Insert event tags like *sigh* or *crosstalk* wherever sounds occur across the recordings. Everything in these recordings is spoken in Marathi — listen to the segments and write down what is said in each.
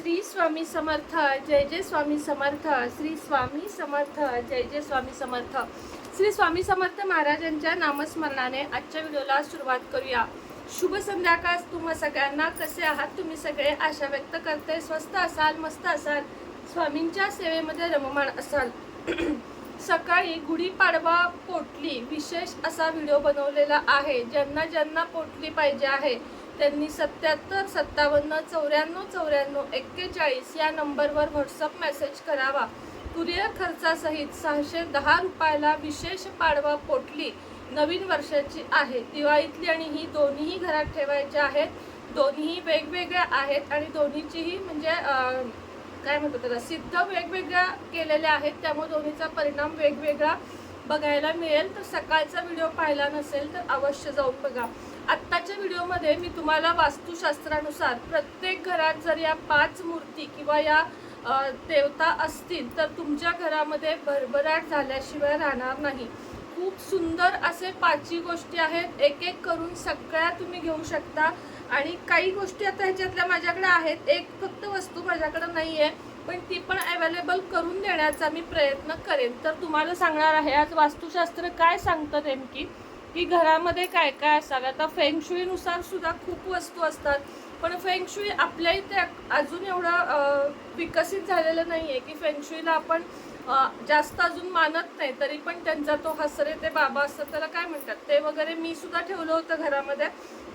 श्री स्वामी समर्थ जय जय स्वामी समर्थ श्री स्वामी समर्थ जय जय स्वामी समर्थ. श्री स्वामी समर्थ महाराजांच्या नामस्मरणाने आजच्या व्हिडिओला सुरुवात करूया. शुभ संध्याकाळ तुम्हा सगळ्यांना. कसे आहात तुम्ही सगळे? आशा व्यक्त करते. स्वस्त असाल मस्त असाल. स्वामींच्या सेवेमध्ये रममाण असाल. *clears throat* सकाळी गुढीपाडवा पोटली विशेष असा व्हिडिओ बनवलेला आहे. ज्यांना ज्यांना पोटली पाहिजे आहे त्यांनी सत्याहत्तर सत्तावन्न चौऱ्याण्णव चौऱ्याण्णव एक्केचाळीस या नंबरवर व्हॉट्सअप मेसेज करावा. कुरिअर खर्चासहित सहाशे दहा रुपयाला विशेष पाडवा पोटली नवीन वर्षाची आहे. दिवाळीतली आणि ही दोन्हीही घरात ठेवायच्या आहेत. दोन्हीही वेगवेगळ्या आहेत आणि दोन्हीचीही म्हणजे काय म्हणतो त्याला सिद्ध वेगवेगळ्या केलेल्या आहेत. त्यामुळे दोन्हीचा परिणाम वेगवेगळा बघायला मिळेल. तर सकाळचा व्हिडिओ पाहिला नसेल तर अवश्य जाऊन बघा. आत्ताच्या व्हिडिओमध्ये मी तुम्हाला वास्तुशास्त्रानुसार प्रत्येक घरात जर या पाच मूर्ती किंवा या देवता असतील तर तुमच्या घरामध्ये भरभराट झाल्याशिवाय राहणार नाही. खूप सुंदर असे पाचही गोष्टी आहेत. एक एक करून सगळ्या तुम्ही घेऊ शकता. आणि काही गोष्टी आता ह्याच्यातल्या माझ्याकडे आहेत. एक फक्त वस्तू माझ्याकडे नाही आहे पण ती पण अवेलेबल करून देण्याचा मी प्रयत्न करेन. तर तुम्हाला सांगणार आहे आज वास्तुशास्त्र काय सांगतं नेमकी? की घरामध्ये काय काय असावं? आता फेंगशुईनुसार सुद्धा खूप वस्तू असतात. पण फेंगशुई आपल्या इथे अजून एवढं विकसित झालेलं नाही आहे की फेंगशुईला आपण जास्त अजून मानत नाही तरी पण त्यांचा तो हसरे ते बाबा असतात त्याला काय म्हणतात? ते वगैरे मी सुद्धा ठेवलं होतं घरामध्ये.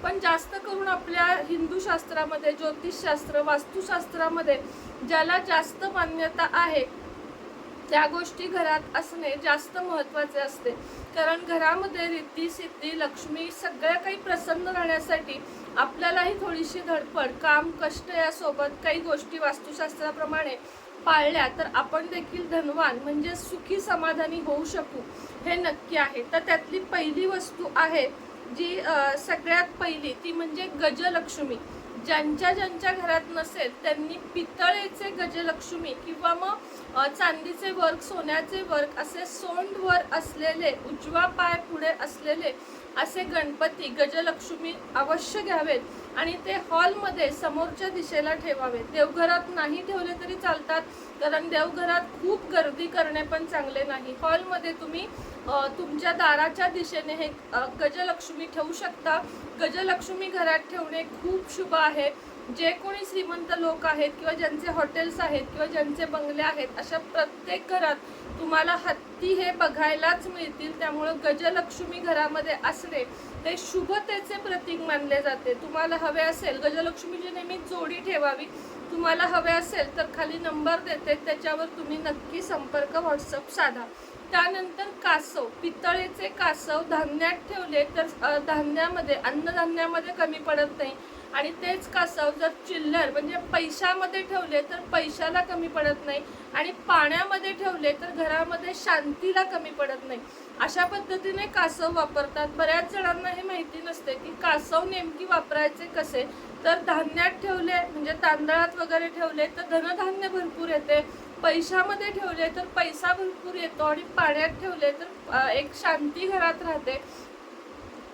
पण जास्त करून आपल्या हिंदू शास्त्रामध्ये ज्योतिषशास्त्र वास्तुशास्त्रामध्ये ज्याला जास्त मान्यता आहे त्या गोष्टी घरात असणे जास्त महत्त्वाचे असते. कारण घरामध्ये रिद्धी सिद्धी लक्ष्मी सगळ्या काही प्रसन्न राहण्यासाठी आपल्यालाही थोडीशी धडपड काम कष्ट यासोबत काही गोष्टी वास्तुशास्त्राप्रमाणे पाळल्या तर आपण देखील धनवान म्हणजे सुखी समाधानी होऊ शकू. हे नक्की आहे. तर त्यातली पहिली वस्तू आहे जी सगळ्यात पहिली ती म्हणजे गजलक्ष्मी. ज्यांच्या ज्यांच्या घरात नसेल त्यांनी पितळेचे गजलक्ष्मी किंवा मग चांदीचे वर्क सोन्याचे वर्क असे सोंडवर असलेले उजवा पाय पुढे असलेले असे गणपती गजलक्ष्मी अवश्य घ्यावेत. आणि ते हॉलमध्ये समोरच्या दिशेला ठेवावे. देवघरात नाही ठेवले तरी चालतात कारण देवघरात खूप गर्दी करणे पण चांगले नाही. हॉलमध्ये तुम्ही तुमच्या दाराच्या दिशेने हे गजलक्ष्मी ठेवू शकता. गजलक्ष्मी घरात ठेवणे खूप शुभ आहे. जे कोणी श्रीमंत लोक आहेत किंवा ज्यांचे हॉटेल्स आहेत किंवा ज्यांचे बंगले आहेत अशा प्रत्येक घरात तुम्हाला हत्ती हे बघायलाच मिळतील त्यामुळं गजलक्ष्मी घरामध्ये असणे ते शुभतेचे प्रतीक मानले जाते. तुम्हाला हवे असेल गजलक्ष्मीची नेहमी जोडी ठेवावी. तुम्हाला हवे असेल तर खाली नंबर देते त्याच्यावर तुम्ही नक्की संपर्क व्हॉट्सअप साधा. त्यानंतर कासव पितळेचे कासव धान्यात ठेवले तर धान्यामध्ये अन्नधान्यामध्ये कमी पडत नाही. आणि तेच कासव जर चिल्लर म्हणजे पैशामध्ये ठेवले तर पैशाला कमी पडत नाही आणि पाण्यामध्ये ठेवले तर घरामध्ये शांतीला कमी पडत नाही. अशा पद्धतीने कासव वापरतात. बऱ्याच जणांना हे माहिती नसते की कासव नेमकी वापरायचे कसे? तर धान्यात ठेवले म्हणजे तांदळात वगैरे ठेवले तर धनधान्य भरपूर येते. पैशामध्ये ठेवले तर पैसा भरपूर येतो आणि पाण्यात ठेवले तर एक शांती घरात राहते.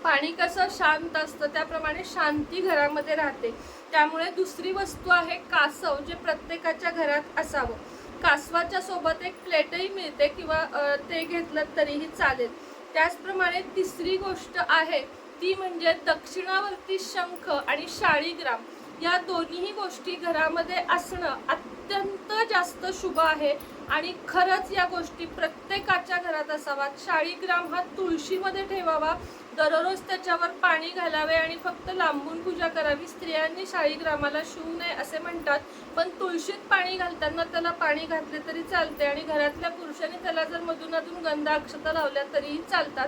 पाणी कसं शांत असतं त्याप्रमाणे शांती घरामध्ये राहते. त्यामुळे दुसरी वस्तू आहे कासव जे प्रत्येकाच्या घरात असावं. कासवाच्या सोबत एक प्लेटही मिळते किंवा ते घेतलं तरीही चालेल. त्याचप्रमाणे तिसरी गोष्ट आहे ती म्हणजे दक्षिणावर्ती शंख आणि शाळीग्राम. या दोन्हीही गोष्टी घरामध्ये असणं अत्यंत जास्त शुभ आहे आणि खरंच या गोष्टी प्रत्येकाच्या घरात असाव्यात. शाळीग्राम हा तुळशीमध्ये ठेवावा दररोज त्याच्यावर पाणी घालावे आणि फक्त लांबून पूजा करावी स्त्रियांनी शाळीग्रामाला शिवू नये असे म्हणतात. पण तुळशीत पाणी घालताना त्याला पाणी घातले तरी चालते आणि घरातल्या पुरुषांनी त्याला जर मधून अधून गंधा अक्षता लावल्या तरीही चालतात.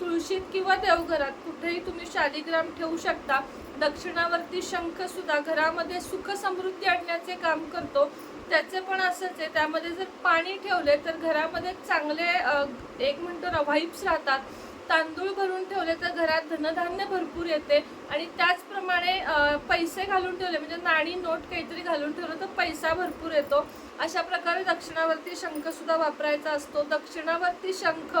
तुळशीत किंवा देवघरात कुठेही तुम्ही शालिग्राम ठेवू शकता. दक्षिणावरती शंख सुद्धा घरामध्ये सुख समृद्धी आणण्याचे काम करतो. त्याचे पण असंच आहे त्यामध्ये जर पाणी ठेवले तर घरामध्ये चांगले एक म्हणतो ना व्हाईब्स राहतात. तांदूळ भरून ठेवले तर घरात धनधान्य भरपूर येते. आणि त्याचप्रमाणे पैसे घालून ठेवले म्हणजे नाणी नोट काहीतरी घालून ठेवलं तर पैसा भरपूर येतो. अशा प्रकारे दक्षिणावरती शंखसुद्धा वापरायचा असतो. दक्षिणावरती शंख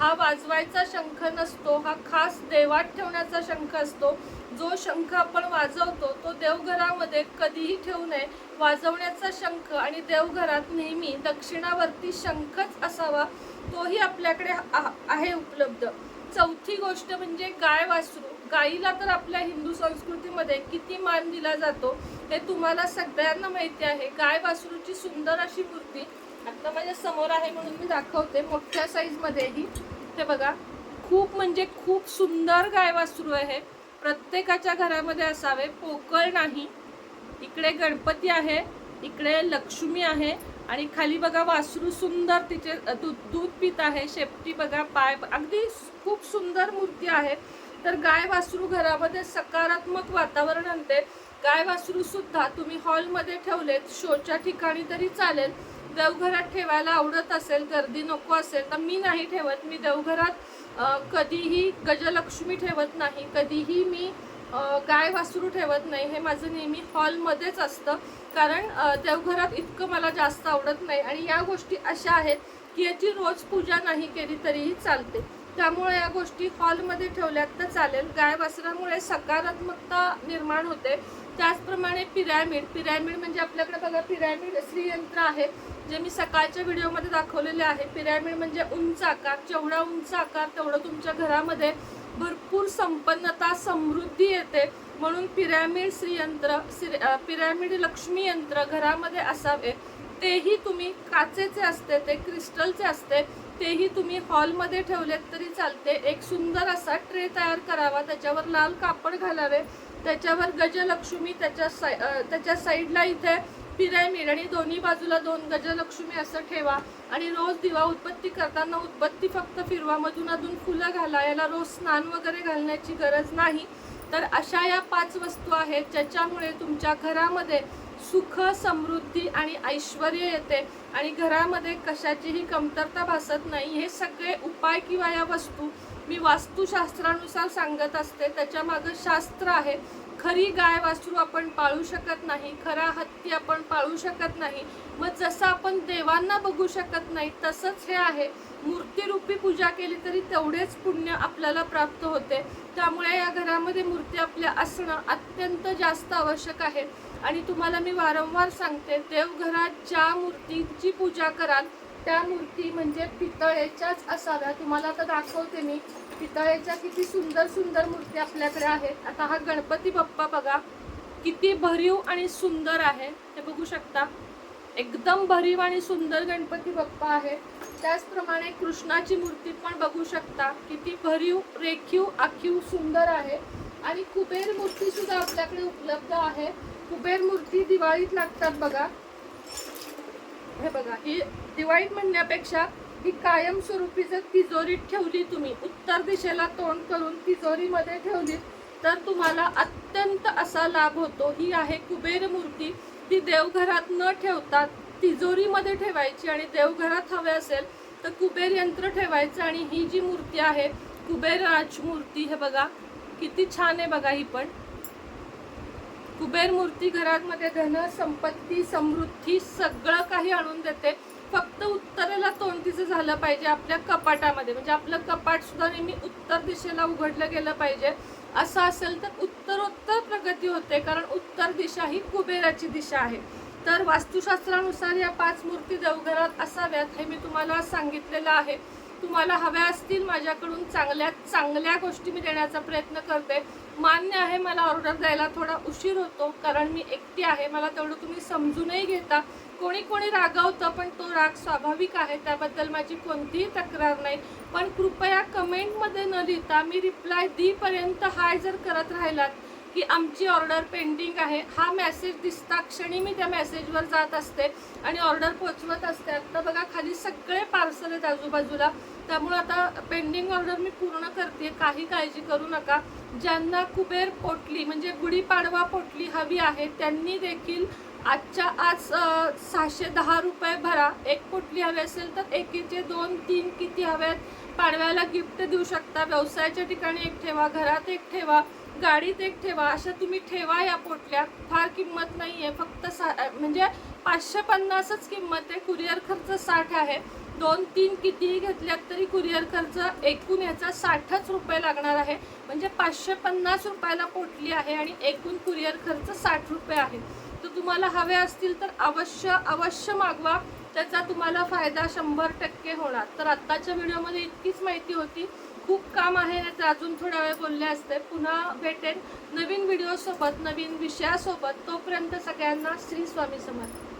हा वाजवायचा शंख नसतो हा खास देवात ठेवण्याचा शंख असतो. जो शंख आपण वाजवतो तो देवघरामध्ये कधीही ठेवू नये. वाजवण्याचा शंख आणि देवघरात नेहमी दक्षिणावरती शंखच असावा तोही आपल्याकडे आहे उपलब्ध. चौथी गोष्ट म्हणजे गाय वासरू. गाईला तर आपल्या हिंदू संस्कृतीमध्ये किती मान दिला जातो हे तुम्हाला सगळ्यांना माहिती आहे. गाय वासरूची सुंदर अशी मूर्ती आता माझ्यासमोर आहे म्हणून मी दाखवते मोठ्या साईजमध्येही हे बघा खूप म्हणजे खूप सुंदर गाय वासरू आहे. प्रत्येकाच्या घरामध्ये असावे पोकळ नाही. इकडे गणपती आहे इकडे लक्ष्मी आहे. आणि खाली बघा वासरू सुंदर तिचे दूध दूध पित आहे. शेपटी बघा पाय अगदी खूप सुंदर मूर्ती आहे. तर गाय वासरू घरामध्ये सकारात्मक वातावरण आणते. गाय वासरू सुद्धा तुम्ही हॉलमध्ये ठेवलेत शोच्या ठिकाणी तरी चालेल. देवघरात ठेवायला आवडत असेल गर्दी नको असेल तर मी नाही ठेवत. मी देवघरात कधीही गजलक्ष्मी ठेवत नाही. कधीही मी गाय वासरू ठेवत नाही हे माझं नेहमी हॉलमध्येच असतं. कारण देवघरात इतकं मला जास्त आवडत नाही आणि या गोष्टी अशा आहेत की याची रोज पूजा नाही केली तरीही चालते. त्यामुळे या गोष्टी हॉलमध्ये ठेवल्यात तर चालेल. गाय वासरामुळे सकारात्मकता निर्माण होते. त्याचप्रमाणे पिरॅमिड. पिरॅमिड म्हणजे आपल्याकडे बघा पिरॅमिड श्रीयंत्र आहे जे मी सकाळच्या व्हिडिओमध्ये दाखवलेले आहे. पिरॅमिड म्हणजे उंच आकार. जेवढा उंच आकार तेवढं तुमच्या घरामध्ये भरपूर संपन्नता समृद्धी येते. म्हणून पिरॅमिड श्रीयंत्र श्री पिरॅमिड लक्ष्मी यंत्र घरामध्ये असावे. तेही तुम्ही काचेचे असते ते क्रिस्टलचे असते तेही तुम्ही हॉलमध्ये ठेवलेत तरी चालते. एक सुंदर असा ट्रे तयार करावा त्याच्यावर लाल कापड घालावे. त्याच्यावर गजलक्ष्मी त्याच्या साई त्याच्या साईडला इथे पिरॅमिड आणि दोन्ही बाजूला दोन गजलक्ष्मी असं ठेवा. आणि रोज दिवा उत्पत्ती करताना उत्पत्ती फक्त फिरवा मधून अधून फुलं घाला. याला रोज स्नान वगैरे घालण्याची गरज नाही. तर अशा या पाच वस्तू आहेत ज्याच्यामुळे तुमच्या घरामध्ये सुख समृद्धी आणि ऐश्वर येते. आणि घरामध्ये कशाचीही कमतरता भासत नाही. हे सगळे उपाय किंवा या वस्तू मी वास्तुशास्त्रानुसार सांगत असते. त्याच्यामागं शास्त्र आहे. खरी गाय वासरू आपण पाळू शकत नाही खरा हत्ती आपण पाळू शकत नाही. मग जसं आपण देवांना बघू शकत नाही तसंच हे आहे. मूर्तीरूपी पूजा केली तरी तेवढेच पुण्य आपल्याला प्राप्त होते. त्यामुळे या घरामध्ये मूर्ती आपल्या असणं अत्यंत जास्त आवश्यक आहे. आणि तुम्हाला मी वारंवार सांगते देवघरात ज्या मूर्तीची पूजा कराल त्या मूर्ती म्हणजे पितळेच्याच असाव्या तुम्हाला आता दाखवते मी. पितळेच्या किती सुंदर सुंदर मूर्ती आपल्याकडे आहेत. आता हा गणपती बाप्पा बघा किती भरीव आणि सुंदर आहे. हे बघू शकता. एकदम भरीव आणि सुंदर गणपती बाप्पा आहे. त्याचप्रमाणे कृष्णाची मूर्ती पण बघू शकता. किती भरीव रेखीव आखीव सुंदर आहे. आणि कुबेर मूर्ती सुद्धा आपल्याकडे उपलब्ध आहे. कुबेर मूर्ती दिवाळीत लागतात बघा. हे बघा ही दिवाळीत म्हणण्यापेक्षा ही कायमस्वरूपी जर तिजोरीत ठेवली तुम्ही उत्तर दिशेला तोंड करून तिजोरीमध्ये ठेवली तर तुम्हाला अत्यंत असा लाभ होतो. ही आहे कुबेर मूर्ती. ती देवघरात न ठेवता तिजोरीमध्ये ठेवायची आणि देवघरात हवे असेल तर कुबेर यंत्र ठेवायचं आणि ही जी मूर्ती आहे कुबेर राज मूर्ती हे बघा किती छान आहे बघा ही पण. कुबेर मूर्ती घरामध्ये धन संपत्ती समृद्धी सगळं काही आणून देते. फक्त उत्तरेला तोंड तिचं झालं पाहिजे आपल्या कपाटामध्ये. म्हणजे आपलं कपाट सुद्धा नेहमी उत्तर दिशेला उघडलं गेलं पाहिजे. असं असेल तर उत्तरोत्तर प्रगती होते कारण उत्तर दिशा ही कुबेराची दिशा आहे. तर वास्तुशास्त्रानुसार या पाच मूर्ती देवघरात असाव्यात हे मी तुम्हाला सांगितलेलं आहे. तुम्हाला हव्या असतील माझ्याकडून चांगल्या चांगल्या गोष्टी मी देण्याचा प्रयत्न करते. मान्य आहे मला ऑर्डर द्यायला थोडा उशीर होतो कारण मी एकटी आहे मला तेवढं तुम्ही समजूनही घेता. कोणी कोणी रागावतं पण तो राग स्वाभाविक आहे त्याबद्दल माझी कोणतीही तक्रार नाही. पण कृपया कमेंटमध्ये न लिहिता मी रिप्लाय दीपर्यंत हाय जर करत राहिलात की आमची ऑर्डर पेंडिंग आहे. हा मेसेज दिसता क्षणी मी त्या मेसेजवर जात असते आणि ऑर्डर पोचवत असते. आत्ता बघा खाली सगळे पार्सल आहेत आजूबाजूला. त्यामुळं आता पेंडिंग ऑर्डर मी पूर्ण करते. काही काळजी करू नका. ज्यांना कुबेर पोटली म्हणजे गुढीपाडवा पोटली हवी आहे त्यांनी देखील आजच्या आज सहाशे दहा रुपये भरा. एक पोटली हवी असेल तर एकीचे दोन तीन किती हव्यात पाडव्याला गिफ्ट देऊ शकता. व्यवसायाच्या ठिकाणी एक ठेवा घरात एक ठेवा गाडीत एक ठेवा अशा तुम्ही ठेवा या पोटल्या. फार किंमत नाही आहे फक्त सा म्हणजे पाचशे पन्नासच किंमत आहे. कुरिअर खर्च साठ आहे. दोन तीन कितीही घेतल्यात तरी कुरिअर खर्च एकूण याचा साठच रुपये लागणार आहे. म्हणजे पाचशे पन्नास रुपयाला पोटली आहे आणि एकूण कुरिअर खर्च साठ रुपये आहे. तुम्हाला हवे असतील तर अवश्य अवश्य मागवा. त्याचा तुम्हाला फायदा शंभर टक्के होणार. तर आत्ताच्या व्हिडिओमध्ये इतकीच माहिती होती. खूप काम आहे याचं अजून थोडा वेळ बोलले असते. पुन्हा भेटेन नवीन व्हिडिओसोबत नवीन विषयासोबत. तोपर्यंत सगळ्यांना श्री स्वामी समर्थ.